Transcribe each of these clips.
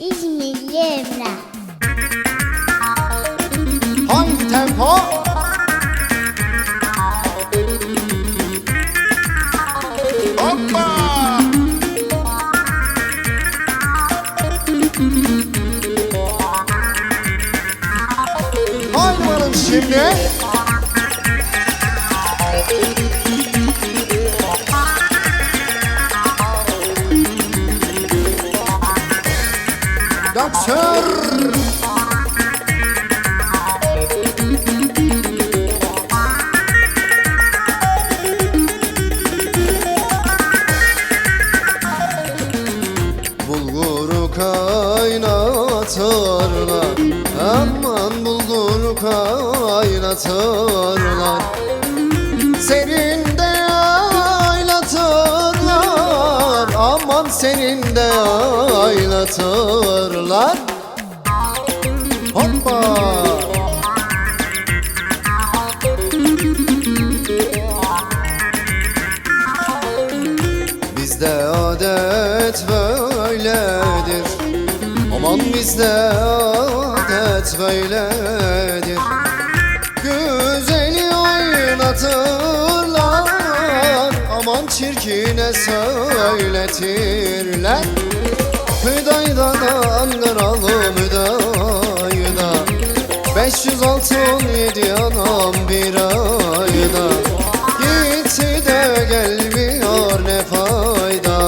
İzmirli Emrah. Hangi tempo? Hoppa! Haydi bakalım şimdi. Doktor! Bulguru kaynatırlar Aman bulguru kaynatırlar Senin senin de aylatırlar Hoppa! Bizde adet böyledir. Aman bizde adet böyledir. Güzeli oynatırlar Aman çirkine söyletirler. Hüdayda da andıralım hüdayda. 500 altın yedi anam bir ayda. Gitti de gelmiyor ne fayda.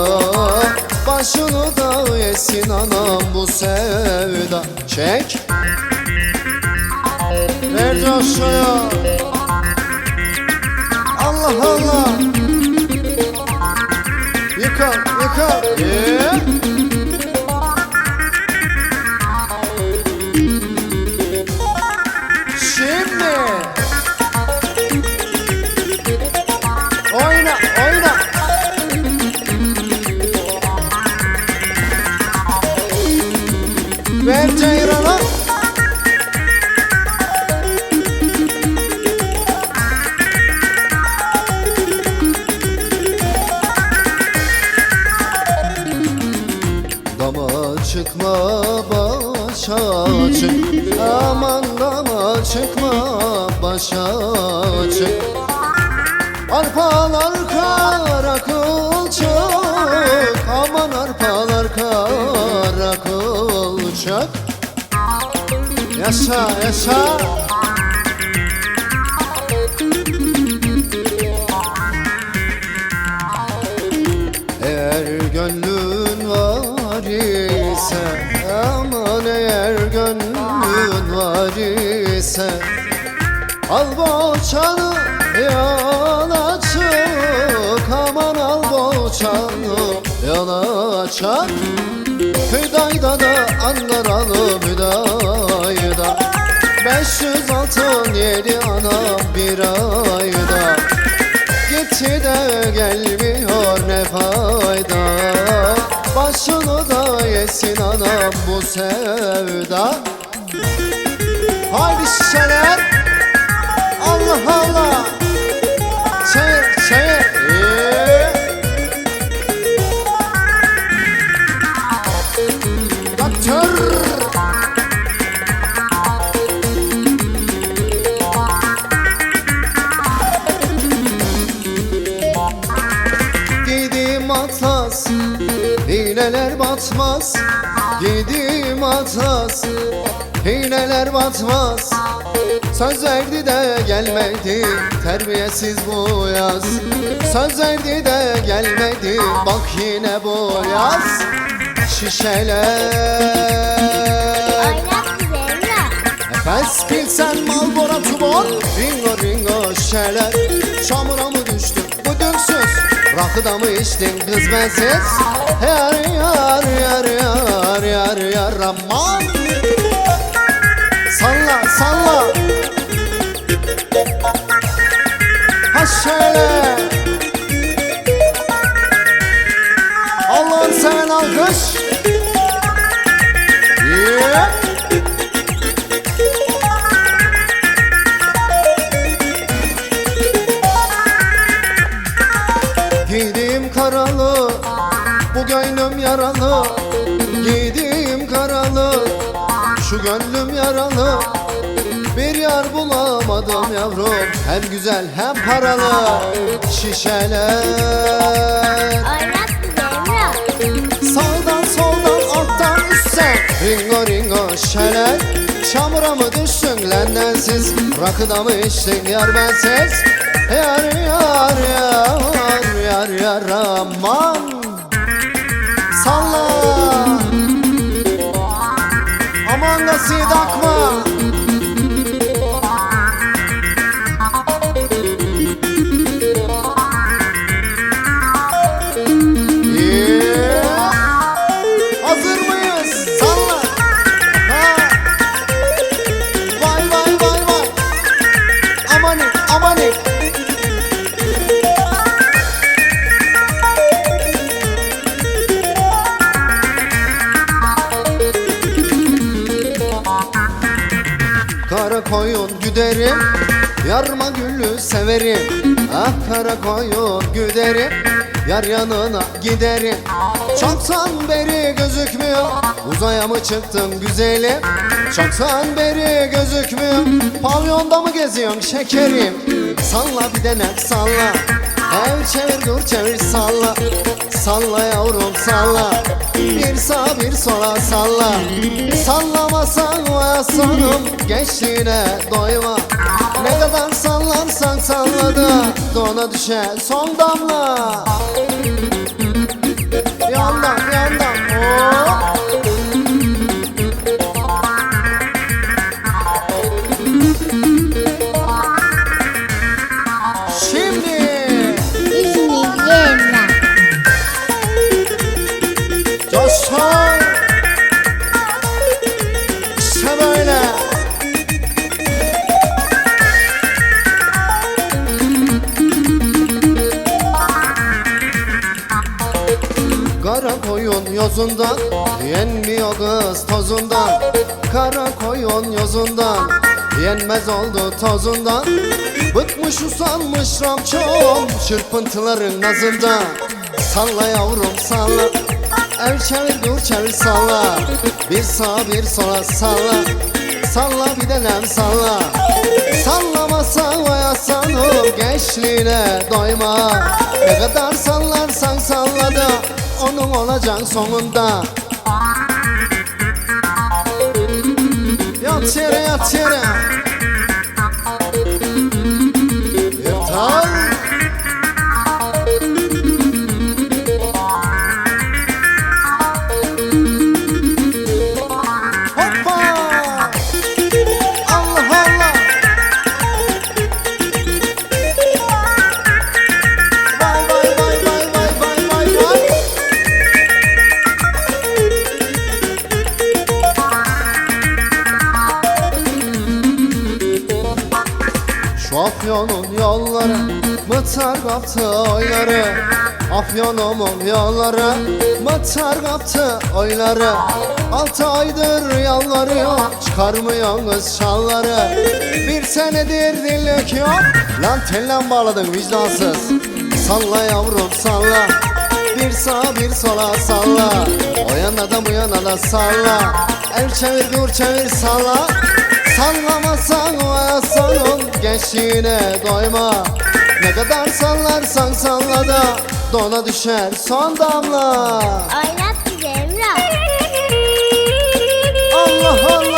Başını da yesin anam bu sevda. Çek. Ver coşkuyu Allah Allah come, here come. Yeah. Çıkma başa çık Aman dama çıkma başa çık Arpalar kara kılçık Aman arpalar kara kılçık Yaşa yaşa var ise Al boçanı yana çık Aman al boçanı yana çık Hüdayda da andıralım hüdayda. 500 altın yedi anam bir ayda. Gitti de gelmiyor ne fayda. Başını da yesin anam bu sevda Haydi şişeler. Allah Allah. Çayır çayır Ee. Doktor atlas Hileler batmaz. Gidim atlas Hileler batmaz Söz verdi de gelmedi Terbiyesiz bu yaz Söz verdi de gelmedi Bak yine bu yaz Şişeler Oynat bizi Emrah. Efes pilsen Malbora tubon Ringo ringo şişeler Çamura mı düştün budüksüz Rakıda mı içtin kız bensiz Yar yar yar yar yar yar aman gönlüm yaralı Giydim karalı. Şu gönlüm yaralı Bir yar bulamadım yavrum. Hem güzel hem paralı Şişeler. Sağdan soldan alttan üstten. Ringo ringo şeler. Çamura mı düştün lendensiz Rakıda mı içtin yar bensiz Yar yar yar yar yar aman Aman Kara koyun güderim Yarma güllü severim. Ah kara koyun güderim Yar yanına giderim. Çoktan beri gözükmüyor Uzaya mı çıktın güzelim? Çoktan beri gözükmüyor Pavyonda mı geziyorsun şekerim? Salla bir denek salla Ev çevir dur çevir salla. Salla yavrum salla Bir sağa bir sola salla. Sallamasan o aslanım Gençliğine doyma. Ne kadar sallarsan salla da Dona düşer son damla Coşkun İşte böyle Kara koyun yozundan Yenmiyor kız tozundan. Kara koyun yozundan Yenmez oldu tozundan. Bıkmış usanmış ramçom Çırpıntıların nazından. Salla yavrum salla El çevir dur çevir salla. Bir sağa bir sola salla. Salla bir denem salla. Sallamazsan vay aslanım Gençliğine doyma. Ne kadar sallarsan salla da Onun olacak sonunda. Yat yere yat yere Afyon'un yolları Mıtar kaptı oyları. Afyon'umun yolları Mıtar kaptı oyları. Altı aydır yalvarıyor Çıkarmıyorsunuz şalları Bir senedir yok. Lan tellen bağladın vicdansız. Salla yavrum salla. Bir sağa bir sola salla. O yana da bu yana da salla. El çevir dur çevir salla. Sallamazsan o aslanım nefsine doyma. Ne kadar sallarsan salla da Dona düşer son damla. Oynat bize Emrah. Allah Allah.